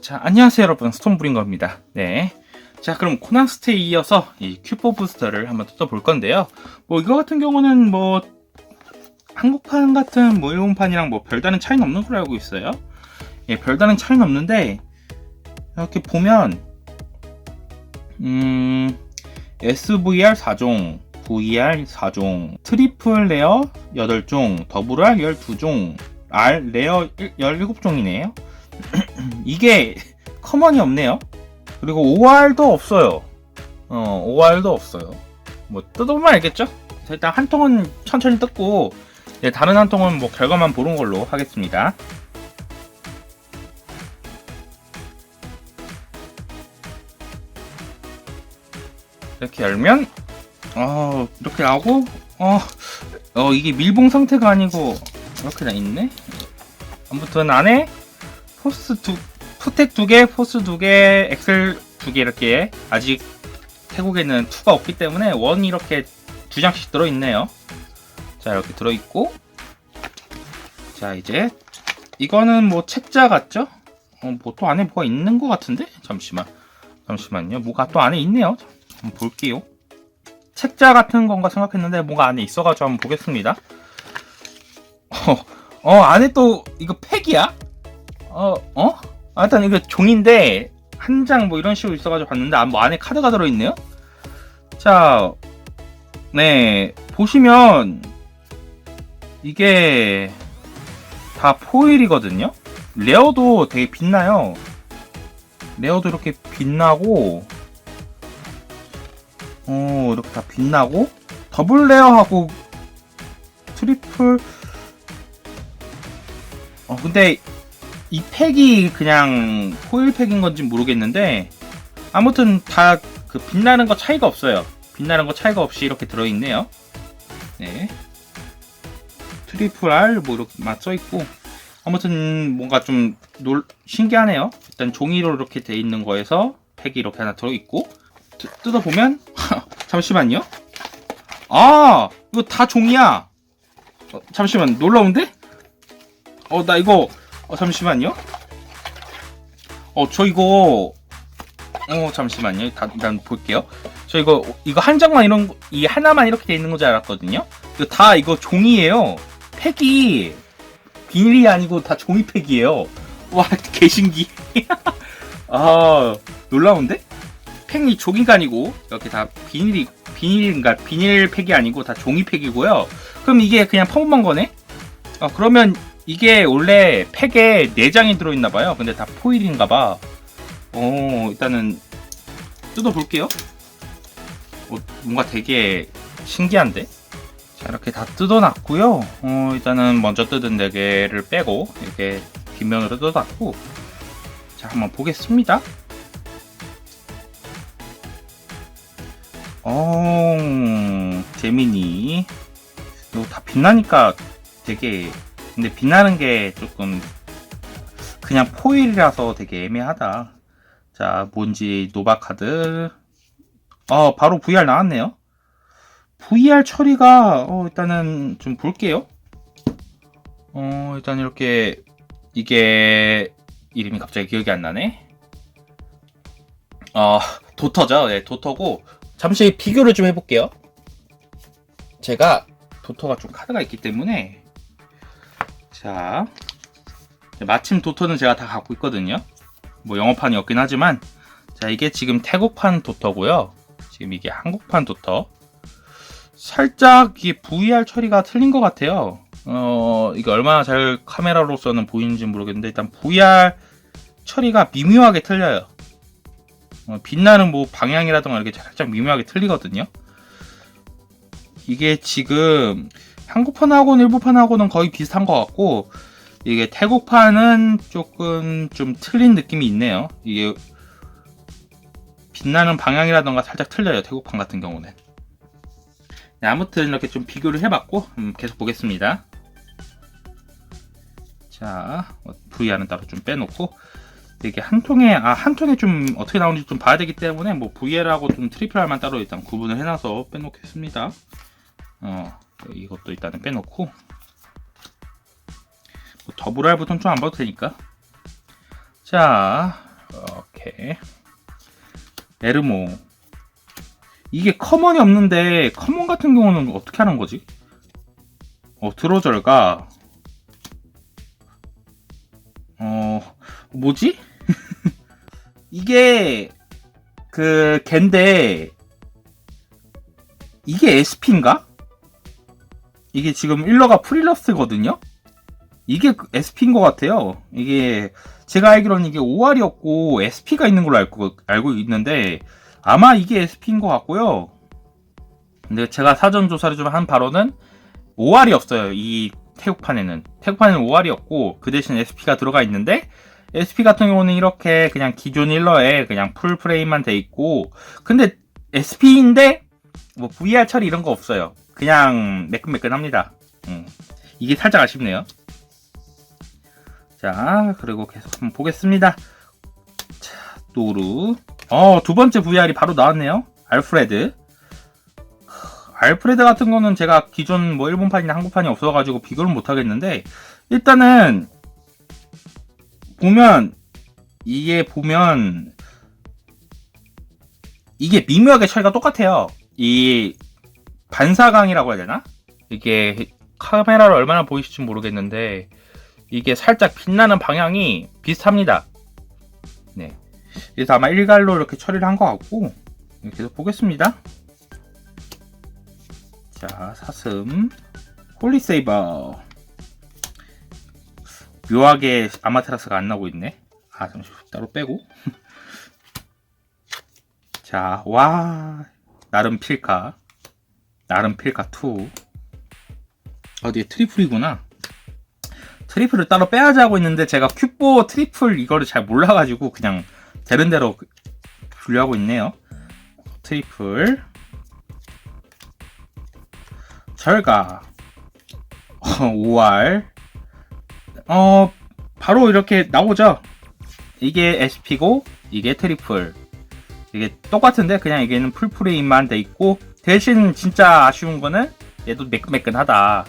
자, 안녕하세요 여러분. 스톤브링거입니다. 네. 자, 그럼 코난스트에 이어서 이 큐포 부스터를 한번 뜯어볼 건데요. 뭐 이거 같은 경우는 뭐 한국판 같은 뭐 일본판이랑 뭐 별다른 차이는 없는 걸로 알고 있어요. 예, 별다른 차이는 없는데 이렇게 보면 음 SVR 4종, VR 4종, 트리플 레어 8종, 더블 R 12종, R 레어 17종이네요. 이게 커먼이 없네요. 그리고 OR도 없어요. 어, OR도 없어요. 뭐 뜯어보면 알겠죠? 자, 일단 한 통은 천천히 뜯고 네, 다른 한 통은 뭐 결과만 보는 걸로 하겠습니다. 이렇게 열면 어 이렇게 나오고 어, 어 이게 밀봉 상태가 아니고 이렇게 나 있네. 아무튼 안에 포스 두 푸텍 두 개, 포스 두 개, 엑셀 두 개 이렇게 아직 태국에는 2가 없기 때문에 원 이렇게 두 장씩 들어 있네요. 자 이렇게 들어 있고 자 이제 이거는 뭐 책자 같죠? 어, 뭐또 안에 뭐가 있는 것 같은데? 잠시만 잠시만요. 뭐가 또 안에 있네요. 한번 볼게요. 책자 같은 건가 생각했는데 뭐가 안에 있어가지고 한번 보겠습니다. 어, 어 안에 또 이거 팩이야? 어, 어? 아, 일단 이거 종인데 한 장 뭐 이런 식으로 있어가지고 봤는데 아, 뭐 안에 카드가 들어있네요. 자, 네 보시면 이게 다 포일이거든요. 레어도 되게 빛나요. 레어도 이렇게 빛나고, 어 이렇게 다 빛나고 더블 레어하고 트리플 어 근데 이 팩이 그냥 포일 팩인 건지 모르겠는데 아무튼 다 그 빛나는 거 차이가 없어요. 빛나는 거 차이가 없이 이렇게 들어있네요. 네. 트리플 R 뭐 이렇게 맞써 있고 아무튼 뭔가 좀 놀, 신기하네요. 일단 종이로 이렇게 돼 있는 거에서 팩이 이렇게 하나 들어 있고 뜯어 보면 잠시만요. 아 이거 다 종이야. 어, 잠시만 놀라운데? 어 나 이거 어 잠시만요. 어 저 이거 어 잠시만요. 다, 일단 볼게요. 저 이거 이거 한 장만 이런 거- 이 하나만 이렇게 돼 있는 건줄 알았거든요. 이거 다 이거 종이에요. 팩이 비닐이 아니고 다 종이 팩이에요. 와 개신기. 아 놀라운데? 팩이 종이가 아니고 이렇게 다 비닐이 비닐인가 비닐 팩이 아니고 다 종이 팩이고요. 그럼 이게 그냥 평범한 거네? 어 그러면 이게 원래 팩에 4장이 들어있나 봐요. 근데 다 포일인가 봐. 어, 일단은 뜯어볼게요. 어, 뭔가 되게 신기한데? 자, 이렇게 다 뜯어놨고요. 어, 일단은 먼저 뜯은 4개를 빼고, 이렇게 뒷면으로 뜯어놨고, 자, 한번 보겠습니다. 어, 재민이. 이거 다 빛나니까 되게 근데 빛나는 게 조금 그냥 포일이라서 되게 애매하다. 자, 뭔지 노바카드. 어, 바로 VR 나왔네요. VR 처리가 어, 일단은 좀 볼게요. 어, 일단 이렇게 이게 이름이 갑자기 기억이 안 나네. 어, 도터죠. 네, 도터고 잠시 비교를 좀 해볼게요. 제가 도터가 좀 카드가 있기 때문에. 자 마침 도터는 제가 다 갖고 있거든요. 뭐 영어판이 없긴 하지만. 자 이게 지금 태국판 도터고요. 지금 이게 한국판 도터. 살짝 이 VR 처리가 틀린 것 같아요. 어 이게 얼마나 잘 카메라로서는 보이는지 모르겠는데 일단 VR 처리가 미묘하게 틀려요. 어, 빛나는 뭐 방향이라던가 이렇게 살짝 미묘하게 틀리거든요 이게 지금 한국판하고는 일본판하고는 거의 비슷한 것 같고 이게 태국판은 조금 좀 틀린 느낌이 있네요. 이게 빛나는 방향이라던가 살짝 틀려요. 태국판 같은 경우는. 네, 아무튼 이렇게 좀 비교를 해봤고 음, 계속 보겠습니다. 자, 어, VR은 따로 좀 빼놓고 이게 한 통에 아 한 통에 좀 어떻게 나오는지 좀 봐야 되기 때문에 뭐 VR하고 좀 트리플 R만 따로 일단 구분을 해놔서 빼놓겠습니다. 어 이것도 일단은 빼놓고 더블 R부터는 좀 안 봐도 되니까. 자, 오케이. 에르모. 이게 커먼이 없는데 커먼 같은 경우는 어떻게 하는 거지? 어, 드로절가. 뭐지? 이게 그 갠데 이게 SP인가? 이게 지금 일러가 프리러스거든요? 이게 SP인 것 같아요. 이게 제가 알기로는 이게 5R이었고 SP가 있는 걸로 알고, 알고 있는데 아마 이게 SP인 것 같고요. 근데 제가 사전 조사를 좀 한 바로는 5R이 없어요. 이 태국판에는. 태국판에는 5R이었고 그 대신 SP가 들어가 있는데 SP 같은 경우는 이렇게 그냥 기존 일러에 그냥 풀 프레임만 돼 있고 근데 SP인데 뭐 VR 처리 이런 거 없어요. 그냥 매끈매끈합니다. 음. 이게 살짝 아쉽네요. 자, 그리고 계속 한번 보겠습니다. 자, 노루. 어, 두 번째 VR이 바로 나왔네요. 알프레드. 알프레드 같은 거는 제가 기존 뭐 일본판이나 한국판이 없어가지고 비교를 못 하겠는데, 일단은, 보면, 이게 보면, 이게 미묘하게 처리가 똑같아요. 이 반사광이라고 해야 되나? 이게 카메라로 얼마나 보이실지 모르겠는데 이게 살짝 빛나는 방향이 비슷합니다. 네. 그래서 아마 일갈로 이렇게 처리를 한 것 같고 계속 보겠습니다. 자, 사슴 홀리세이버 묘하게 아마테라스가 안 나오고 있네. 아, 잠시 따로 빼고. 자, 와. 나름 필카. 나름 필카 2. 어디에 트리플이구나. 트리플을 따로 빼야지 하고 있는데 제가 큐보 트리플 이거를 잘 몰라가지고 그냥 되는 대로 분류하고 있네요. 트리플. 절가. 5R. 어, 바로 이렇게 나오죠. 이게 SP고, 이게 트리플. 이게 똑같은데 그냥 이게는 풀프레임만 돼 있고 대신 진짜 아쉬운 거는 얘도 매끈매끈하다.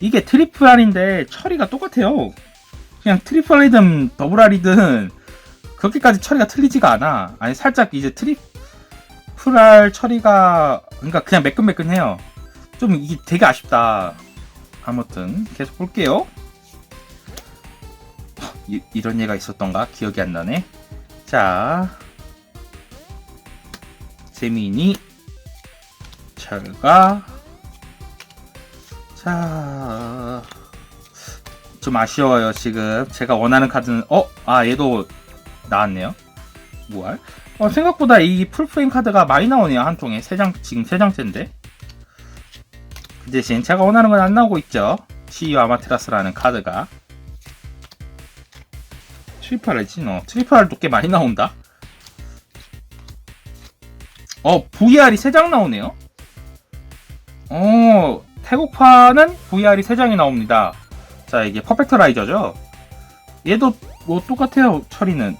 이게 트리플 R인데 처리가 똑같아요. 그냥 트리플 R이든 더블 R이든 그렇게까지 처리가 틀리지가 않아. 아니 살짝 이제 트리플 R 처리가 그러니까 그냥 매끈매끈해요. 좀 이게 되게 아쉽다. 아무튼 계속 볼게요. 이, 이런 얘가 있었던가? 기억이 안 나네. 자, 세민이. 철가. 자, 좀 아쉬워요 지금. 제가 원하는 카드는 어? 아 얘도 나왔네요. 뭐할? 어, 생각보다 이 풀프레임 카드가 많이 나오네요 한 통에. 세 장 지금 세 장째인데. 그 대신 제가 원하는 건 안 나오고 있죠. 시유 아마테라스라는 카드가 트리플 R이지 너 트리플 R도 꽤 많이 나온다 어, VR이 3장 나오네요. 어, 태국판은 VR이 3장이 나옵니다. 자, 이게 퍼펙트 라이저죠. 얘도 뭐 똑같아요, 처리는.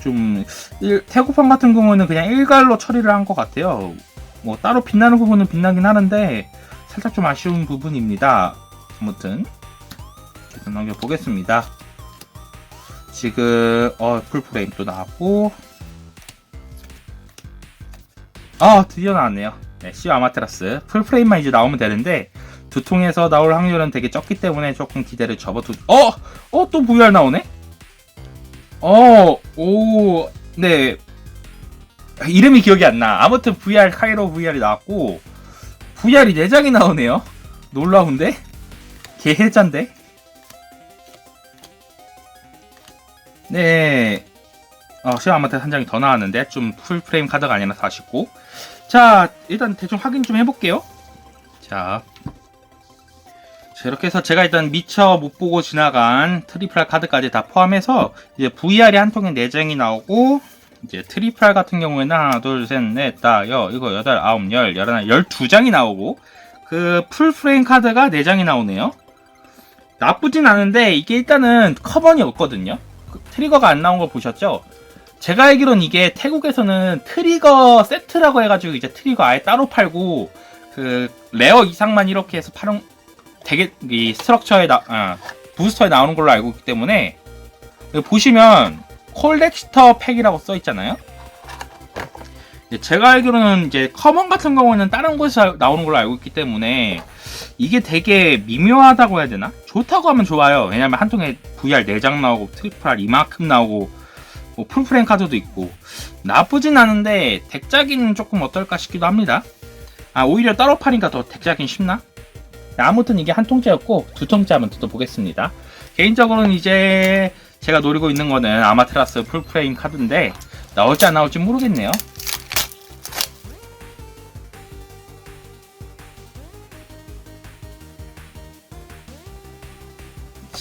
좀, 일, 태국판 같은 경우는 그냥 일갈로 처리를 한 것 같아요. 뭐, 따로 빛나는 부분은 빛나긴 하는데, 살짝 좀 아쉬운 부분입니다. 아무튼, 넘겨보겠습니다. 지금, 어, 풀프레임 또 나왔고, 아 드디어 나왔네요 네, 시오 아마테라스 풀프레임만 이제 나오면 되는데 두 통에서 나올 확률은 되게 적기 때문에 조금 기대를 접어두 어! 어? 또 VR 나오네? 어, 오, 네. 이름이 기억이 안 나. 아무튼 VR, 카이로 VR이 나왔고, VR이 4장이 나오네요. 놀라운데? 개해잔데? 네. 어, 아마테 한 장이 더 나왔는데 좀 풀프레임 카드가 아니라서 아쉽고 자 일단 대충 확인 좀 해볼게요. 자, 자 이렇게 해서 제가 일단 미처 못 보고 지나간 트리플 카드까지 다 포함해서 이제 VR이 한 통에 4장이 나오고 이제 트리플 같은 경우에는 하나 둘셋넷 다 여 이거 여덟 아홉 열 열하나 열두 장이 나오고 그 풀프레임 카드가 4장이 나오네요. 나쁘진 않은데 이게 일단은 커번이 없거든요. 그 트리거가 안 나온 거 보셨죠? 제가 알기로는 이게 태국에서는 트리거 세트라고 해가지고 이제 트리거 아예 따로 팔고 그 레어 이상만 이렇게 해서 파는 되게 이 스트럭처에 나 아, 부스터에 나오는 걸로 알고 있기 때문에 보시면 콜렉터 팩이라고 써 있잖아요. 제가 알기로는 이제 커먼 같은 경우는 다른 곳에서 나오는 걸로 알고 있기 때문에 이게 되게 미묘하다고 해야 되나? 좋다고 하면 좋아요. 왜냐면 한 통에 VR 4장 나오고 트리플 R 이만큼 나오고 뭐 풀프레임 카드도 있고 나쁘진 않은데 덱작이는 조금 어떨까 싶기도 합니다. 아 오히려 따로 파니까 더 덱작인 쉽나? 아무튼 이게 한 통째였고 두 통째 한번 뜯어보겠습니다. 개인적으로는 이제 제가 노리고 있는 거는 아마테라스 풀프레임 카드인데 나올지 안 나올지 모르겠네요.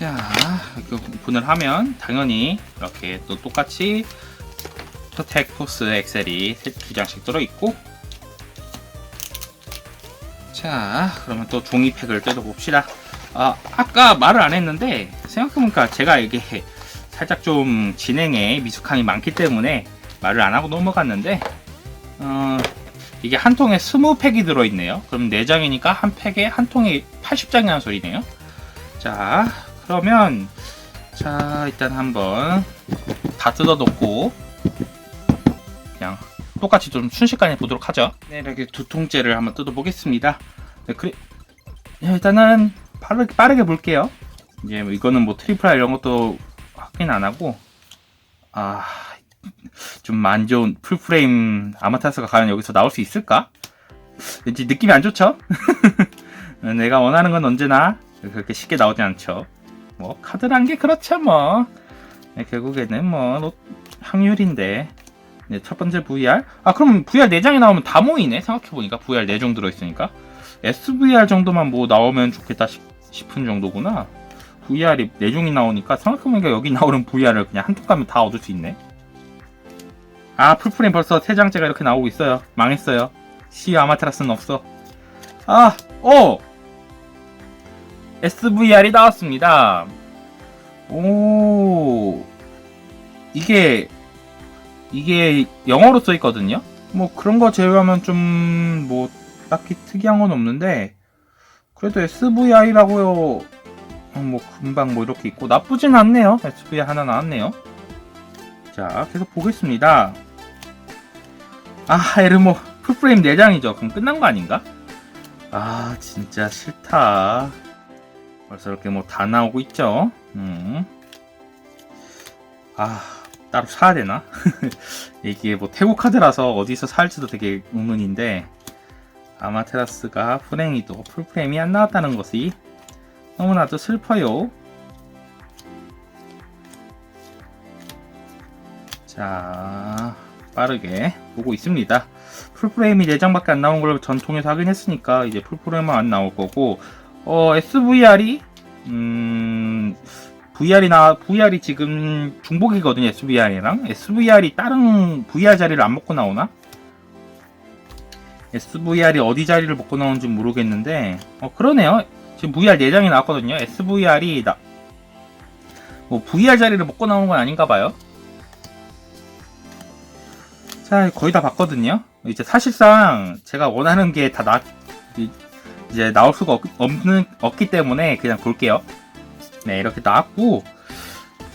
자, 이렇게 오픈을 하면 당연히 이렇게 또 똑같이 토텍 포스 엑셀이 세- 두 장씩 들어있고 자, 그러면 또 종이팩을 뜯어봅시다. 아, 아까 말을 안 했는데 생각해보니까 제가 이게 살짝 좀 진행에 미숙함이 많기 때문에 말을 안 하고 넘어갔는데 어, 이게 한 통에 20팩이 들어있네요. 그럼 4장이니까 한 팩에 한 통에 80장이라는 소리네요. 자, 그러면 자 일단 한번 다 뜯어놓고 그냥 똑같이 좀 순식간에 보도록 하죠. 네, 이렇게 두 통째를 한번 뜯어보겠습니다. 네, 그래 네, 일단은 빠르게, 빠르게 볼게요. 이제 뭐 이거는 뭐 트리플 R 이런 것도 확인 안 하고 아. 좀 안 좋은 풀프레임 아마타스가 과연 여기서 나올 수 있을까? 왠지 느낌이 안 좋죠? 내가 원하는 건 언제나 그렇게 쉽게 나오지 않죠. 뭐 카드란 게 그렇죠 뭐. 네, 결국에는 뭐 로- 확률인데. 네, 첫 번째 VR 아 그럼 VR 4장이 나오면 다 모이네 생각해보니까. VR 4종 들어있으니까. SVR 정도만 뭐 나오면 좋겠다 싶, 싶은 정도구나. VR이 4종이 나오니까 생각해보니까 여기 나오는 VR을 그냥 한통 가면 다 얻을 수 있네. 아 풀프레임 벌써 3장째가 이렇게 나오고 있어요. 망했어요. 시 아마테라스는 없어. 아 어! SVR이 나왔습니다. 오, 이게, 이게 영어로 써 있거든요? 뭐 그런 거 제외하면 좀, 뭐, 딱히 특이한 건 없는데, 그래도 SVR이라고요. 뭐, 금방 뭐 이렇게 있고, 나쁘진 않네요. SVR 하나 나왔네요. 자, 계속 보겠습니다. 아, 에르모, 풀프레임 4장이죠. 그럼 끝난 거 아닌가? 아, 진짜 싫다. 벌써 이렇게 뭐 다 나오고 있죠. 음. 아, 따로 사야 되나? 이게 뭐 태국 카드라서 어디서 살지도 되게 의문인데, 아마테라스가 프랭이도 풀프레임이 안 나왔다는 것이 너무나도 슬퍼요. 자, 빠르게 보고 있습니다. 풀프레임이 4장밖에 안 나온 걸 전통에서 하긴 했으니까 이제 풀프레임은 안 나올 거고 어, SVR이 음, VR이 나 VR이 지금 중복이거든요. SVR이랑 SVR이 다른 VR 자리를 안 먹고 나오나? SVR이 어디 자리를 먹고 나오는지 모르겠는데 어 그러네요. 지금 VR 4장이 나왔거든요. SVR이 나, 뭐 VR 자리를 먹고 나오는 건 아닌가 봐요. 자, 거의 다 봤거든요. 이제 사실상 제가 원하는 게 다 나, 이- 이제 나올 수가 없, 없는, 없기 때문에 그냥 볼게요. 네, 이렇게 나왔고,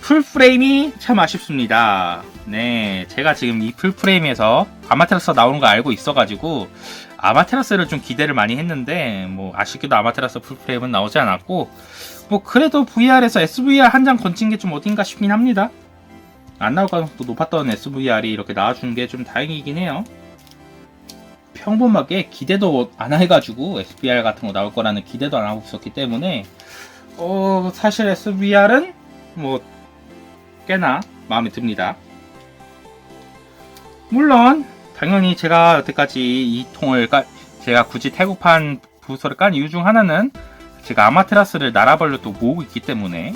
풀프레임이 참 아쉽습니다. 네, 제가 지금 이 풀프레임에서 아마테라스가 나오는 거 알고 있어가지고, 아마테라스를 좀 기대를 많이 했는데, 뭐, 아쉽게도 아마테라스 풀프레임은 나오지 않았고, 뭐, 그래도 VR에서 SVR 한 장 건진 게좀 어딘가 싶긴 합니다. 안 나올 가능성도 높았던 SVR이 이렇게 나와준 게 좀 다행이긴 해요. 평범하게 기대도 안 해가지고 SVR 같은 거 나올 거라는 기대도 안 하고 있었기 때문에 어 사실 SVR은 뭐 꽤나 마음에 듭니다. 물론 당연히 제가 여태까지 이 통을 까, 제가 굳이 태국판 부서를 깐 이유 중 하나는 제가 아마테라스를 나라별로 또 모으고 있기 때문에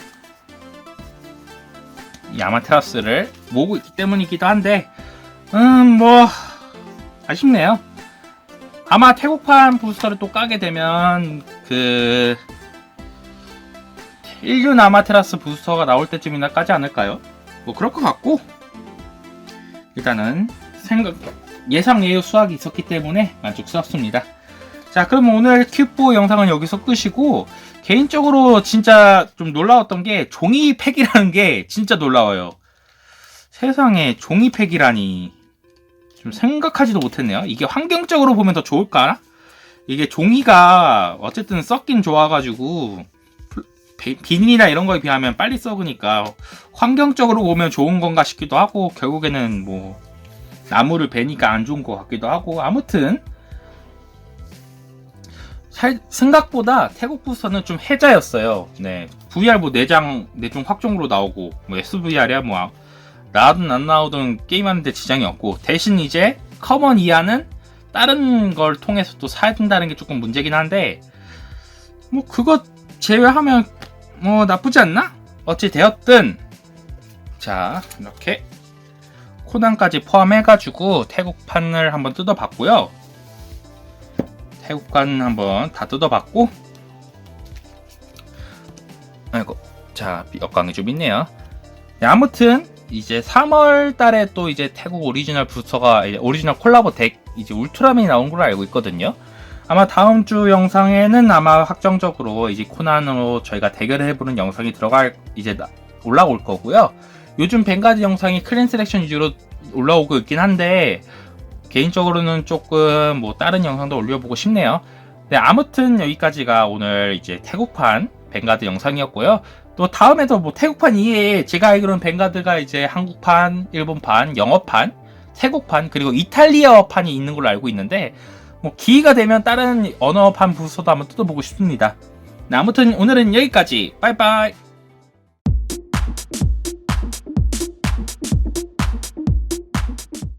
이 아마테라스를 모으고 있기 때문이기도 한데 음 뭐 아쉽네요. 아마 태국판 부스터를 또 까게 되면 그 1륜 아마테라스 부스터가 나올 때쯤이나 까지 않을까요? 뭐 그럴 것 같고 일단은 생각 예상 예유 수학이 있었기 때문에 만족스럽습니다. 자, 그럼 오늘 큐브 영상은 여기서 끝이고, 개인적으로 진짜 좀 놀라웠던 게, 종이팩이라는 게 진짜 놀라워요. 세상에 종이팩이라니. 좀 생각하지도 못했네요. 이게 환경적으로 보면 더 좋을까? 이게 종이가 어쨌든 썩긴 좋아가지고, 비- 비닐이나 이런 거에 비하면 빨리 썩으니까, 환경적으로 보면 좋은 건가 싶기도 하고, 결국에는 뭐, 나무를 베니까 안 좋은 것 같기도 하고, 아무튼, 살- 생각보다 태국 부서는 좀 해자였어요. 네. VR 뭐 내장, 내중 확정으로 나오고, 뭐 SVR이야 뭐, 나든 안 나오든 게임하는데 지장이 없고, 대신 이제 커먼 이하는 다른 걸 통해서 또 사야 된다는 게 조금 문제긴 한데, 뭐 그거 제외하면 뭐 나쁘지 않나? 어찌 되었든, 자, 이렇게 코난까지 포함해가지고 태국판을 한번 뜯어봤고요. 태국판 한번 다 뜯어봤고 아이고 자 역광이 좀 있네요 네, 아무튼 이제 3월 달에 또 이제 태국 오리지널 이제 오리지널 콜라보 덱 이제 울트라맨이 나온 걸로 알고 있거든요 아마 다음 주 영상에는 아마 확정적으로 이제 코난으로 저희가 대결을 해보는 영상이 들어갈 이제 나- 올라올 거고요 요즘 뱅가드 영상이 클랜 셀렉션 위주로 올라오고 있긴 한데 개인적으로는 조금 뭐 다른 영상도 올려보고 싶네요. 네, 아무튼 여기까지가 오늘 이제 태국판 뱅가드 영상이었고요. 또 다음에도 뭐 태국판 이외에 제가 알기로는 뱅가드가 이제 한국판, 일본판, 영어판, 태국판 그리고 이탈리아어판이 있는 걸로 알고 있는데 뭐 기회가 되면 다른 언어판 부서도 한번 뜯어보고 싶습니다. 네, 아무튼 오늘은 여기까지. 빠이빠이.